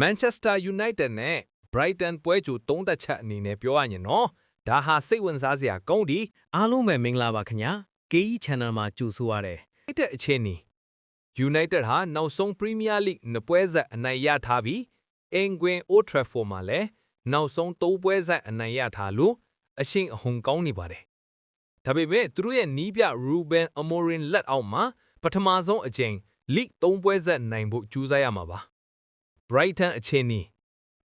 Manchester United နဲ့ Brighton ပွဲကြိုသုံးသက်ချက်အနေနဲ့ပြောရရင်နော်ဒါဟာစိတ်ဝင်စားစရာကောင်းဒီအားလုံးပဲမင်္ဂလာပါခင်ဗျာ KE Channel မှာကြိုဆိုရတဲ့ United အချင်းနီ United ဟာနောက်ဆုံး Premier League နှစ်ပွဲဆက်အနိုင်ရထားပြီးအင်ကွင် Old Trafford မှာလည်းနောက်ဆုံးသုံးပွဲဆက်အနိုင်ရထားလို့အရှိန်အဟုန်ကောင်းနေပါတယ်။ဒါပေမဲ့သူတို့ရဲ့နီးပြ Ruben Amorim လက်အောက်မှာပထမဆုံးအကြိမ် League 3ပွဲဆက်နိုင်ဖို့ကြိုးစားရမှာပါ။ Brighton အချင်းနီ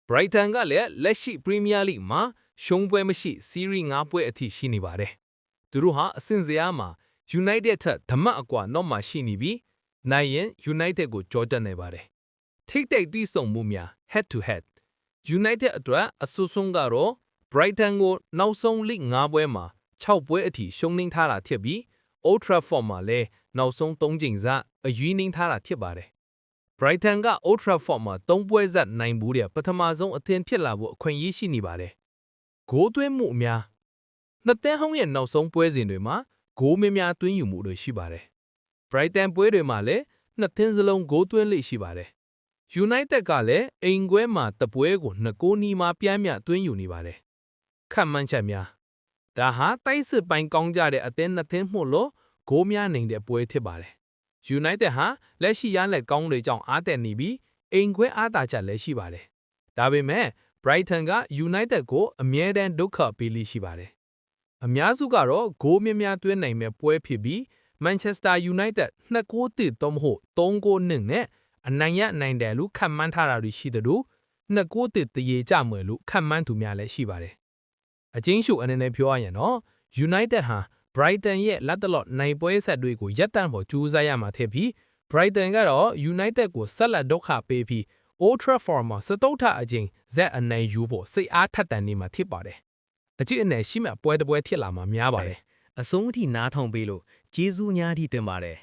Brighton ကလည်းလက်ရှိ Premier League မှာရှုံးပွဲမရှိ Series 5ပွဲအထိရှိနေပါတယ်။သူတို့ဟာအဆင့်စရာမှာ United ထက်ဓမ္မအကွာနောက်မှာရှိနေပြီးနိုင်ရင် United ကိုကြောတက်နိုင်ပါတယ်။ထိတ်တိတ်တီးဆုံမှုများ head to head United အတွက်အဆိုးဆုံးကတော့ Brighton ကိုနောက်ဆုံး League 5ပွဲမှာ6ပွဲအထိရှုံးနိမ့်ထားတာဖြစ်ပြီး Old Trafford မှာလည်းနောက်ဆုံး3ချိန်စအရွေးနှိမ့်ထားတာဖြစ်ပါတယ်။ Brighton က Old Trafford မှာ3ပွဲဆက်နိုင်ဘူးတဲ့ပထမဆုံးအသင်းဖြစ်လာဖို့အခွင့်အရေးရှိနေပါတယ်။ဂိုးသွင်းမှုအများနှစ်သင်းဟောင်းရဲ့နောက်ဆုံးပွဲစဉ်တွေမှာဂိုးများများသွင်းယူမှုတွေရှိပါတယ်။ Brighton ပွဲတွေမှာလည်းနှစ်သင်းစလုံးဂိုးသွင်းလေ့ရှိပါတယ်။ United ကလည်းအိမ်ကွဲမှာတပွဲကိုနှစ်ဂိုးနီးမှာပြမ်းမြသွင်းယူနေပါတယ်။ခတ်မှန်းချက်များဒါဟာတိုက်စစ်ပိုင်းကောင်းကြတဲ့အသင်းနှစ်သင်းမှုလို့ဂိုးများနေတဲ့ပွဲဖြစ်ပါတယ်။ United ဟာလက်ရှိရလက်ကောင်းတွေကြောင့်အားတက်နေပြီးအိမ်ခွဲအားသာချက်လည်းရှိပါတယ်။ဒါပေမဲ့ Brighton က United ကိုအမြဲတမ်းဒုက္ခပေးလိရှိပါတယ်။အများစုကတော့ဂိုးများများသွင်းနိုင်မဲ့ပွဲဖြစ်ပြီး Manchester United 2ဂိုးတစ်သို့မဟုတ်3ဂိုးနဲ့နဲ့အနိုင်ရနိုင်တယ်လို့ခန့်မှန်းထားတာတွေရှိသလို2ဂိုးတစ်တရေကြမယ်လို့ခန့်မှန်းသူများလည်းရှိပါတယ်။အချင်းရှုအနေနဲ့ပြောရရင်တော့ United ဟာ Brighton ရဲ့လက်တလော့နိုင်ပွဲဆက်တွေကိုရပ်တန့်ဖို့ကြိုးစားရမှာဖြစ်ပြီး Brighton ကတော့ United ကိုဆက်လက်ဒုက္ခပေးပြီး Old Trafford မှာစတုထအကြိမ်ဇက်အနိုင်ယူဖို့စိတ်အားထက်သန်နေမှာဖြစ်ပါတယ်။အကြည့်အနယ်ရှိမှပွဲတစ်ပွဲဖြစ်လာမှာများပါတယ်အဆုံးအထိနားထောင်ပေးလို့ကျေးဇူးများသည့်တင်ပါတယ်